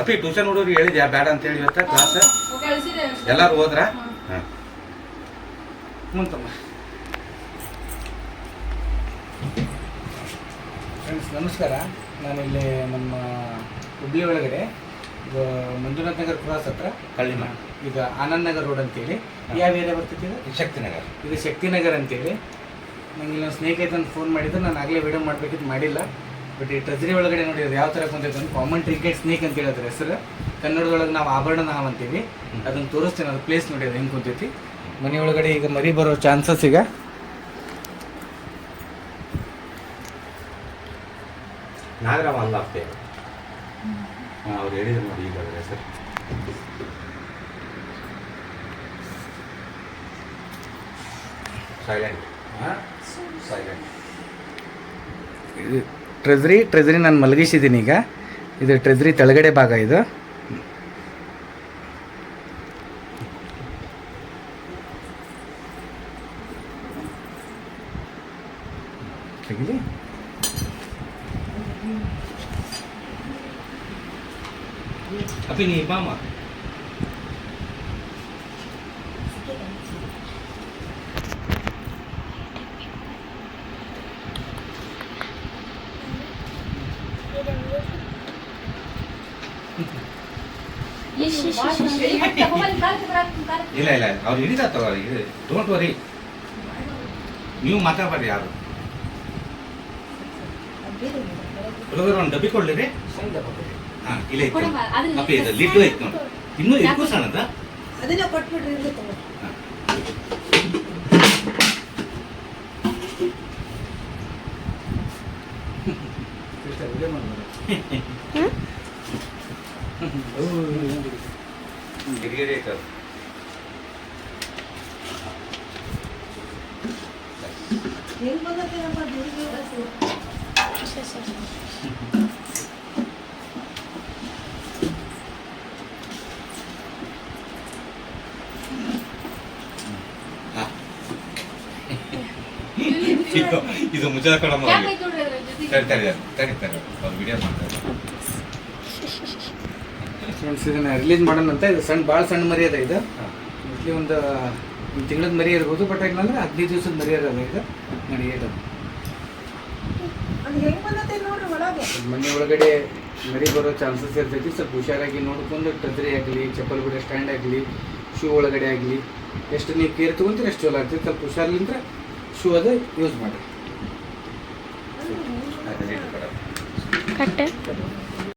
ಅಪ್ಪಿ ಟ್ಯೂಷನ್ ಹುಡುಗರು ಹೇಳಿದ್ಯಾ? ಬೇಡ ಅಂತ ಹೇಳಿ ಇವತ್ತ ಕ್ಲಾಸ್ ಎಲ್ಲಾರು ಹೋದ್ರ? ಹಾಂ. ಮುಂತಮ್ಮ ಫ್ರೆಂಡ್ಸ್ ನಮಸ್ಕಾರ. ನಾನು ಇಲ್ಲಿ ನಮ್ಮ ಹುಬ್ಳಿ ಒಳಗಡೆ ಇದು ಮಂಜುನಾಥ್ ನಗರ್ ಕ್ರಾಸ್ ಹತ್ರ. ಮಾಡಿ ಈಗ ಆನಂದ್ ನಗರ್ ರೋಡ್ ಅಂತೇಳಿ. ಯಾವ ಏರಿಯಾ ಬರ್ತೈತಿ ಇದು? ಶಕ್ತಿನಗರ್ ಇದು ಶಕ್ತಿನಗರ್ ಅಂತೇಳಿ. ನಂಗೆ ಇಲ್ಲೊಂದು ಸ್ನೇಹಿತ ಫೋನ್ ಮಾಡಿದ್ದು ನಾನು ಆಗಲೇ ವಿಡಿಯೋ ಮಾಡಬೇಕಿದ್ದು ಮಾಡಿಲ್ಲ. ಬಟ್ ಈ ಟ್ರೆಜರಿ ಒಳಗಡೆ ನೋಡಿ ಅದು ಯಾವ ಥರ ಕುಂತೈತೆ ಅಂದ್ರೆ ಕಾಮನ್ ಟ್ರಿಕೆಟ್ ಸ್ನೇಕ್ ಅಂತ ಹೇಳಿದ್ರೆ ಹೆಸರು. ಕನ್ನಡದೊಳಗೆ ನಾವು ಆಭರಣ ನಾವ್ ಅಂತೀವಿ. ಅದನ್ನು ತೋರಿಸ್ತೀನಿ ಅದು ಪ್ಲೇಸ್ ನೋಡಿ ಅದು ಹೆಂಗೆ ಕುಂತೈತಿ ಮನೆ ಒಳಗಡೆ ಈಗ ಮರಿ ಬರೋ ಚಾನ್ಸಸ್ ಈಗ. ನಾಗರಾಮ ಅಲ್ಲ ಅವ್ರು ಹೇಳಿದ್ರು ನೋಡಿ ಈಗ ಸರ್ ಹೆಸರು. ಸೈಲೆಂಟ್ ಹಾಂ? ಸೈಲೆಂಟ್ ಇದು ಟ್ರೆಜರಿ ಟ್ರೆಜರಿ ನಾನು ಮಲಗಿಸಿದ್ದೀನಿ ಈಗ. ಇದು ಟ್ರೆಜರಿ ತೆಳಗಡೆ ಭಾಗ ಇದು. ಅಪ್ಪಿ ನೀ ಇಲ್ಲ ಇಲ್ಲ ಅವ್ರು ಹಿಡಿದಾತವ ಡೋಂಟ್ ವರಿ ನೀವು ಮಾತಾಡಬೇಡಿ ಯಾರು. ಹುಡುಗರು ಒಂದು ಡಬ್ಬಿ ಕೊಡ್ಲಿರಿ ಹಾಂ ಇಲ್ಲ ಇತ್ತು. ಅಪ್ಪಿ ಇದು ಲಿಡ್ಡು ಐತೆ ನೋಡಿ. ಇನ್ನೂ ಇರ್ಕು ಸಣ್ಣದ? ಅದನ್ನ ಕೊಟ್ಬಿಡ್ರಿ ಇರ್ಲಿ ತಗೋ. ಗಿರಿಗಿರಿ ಐತೆ ಅದು. ಹೆಂಗ್ ಬಂದೈತೆ ನಮ್ಮ ದೇವ್ರಿಗೆ ಬಸ್ಸು? ಹಾ. ಇದು ಇದು ಮುಜಾ ಕೊಡಮ್ಮ ಅವ್ರಿಗೆ. ತಡಿ ತಡಿ ತಡಿ ತಡಿ ಅವ್ರು ವಿಡಿಯೋ ಮಾಡ್ತಾರೆ ಫ್ರೆಂಡ್ಸ್ ಸೀಸನ್ ರಿಲೀಸ್ ಮಾಡೋಣ ಅಂತ ಇದು ಸಣ್ಣ ಭಾಳ ಸಣ್ಣ ಮರಿ ಅದ ಇದು. ಮೋಸ್ಟ್ಲಿ ಒಂದು ಒಂದು ತಿಂಗಳದ ಮರಿ ಇರ್ಬೋದು ಬಟ್ ಇಲ್ಲಂದ್ರೆ ಹದಿನೈದು ದಿವಸದ ಮರಿ ಅದ ಇದು. ಅದು ಒಳಗೆ. ಮನೆ ಒಳಗಡೆ ಮರಿ ಬರೋ ಚಾನ್ಸಸ್ ಇರ್ತೈತಿ. ಸ್ವಲ್ಪ ಹುಷಾರಾಗಿ ನೋಡ್ಕೊಂಡು ಟದ್ರಿ ಆಗಲಿ ಚಪ್ಪಲ್ ಬಿಡೋ ಸ್ಟ್ಯಾಂಡ್ ಆಗಲಿ ಶೂ ಒಳಗಡೆ ಆಗಲಿ. ಎಷ್ಟು ನೀವು ಕೇರ್ ತೊಗೊಂತೀರಿ ಎಷ್ಟು ಚಲೋ ಆಗ್ತೈತಿ. ಸ್ವಲ್ಪ ಹುಷಾರ್ಲಿಂದ ಶೂ ಅದ ಯೂಸ್ ಮಾಡಿ ಕಟ್ಟೆ?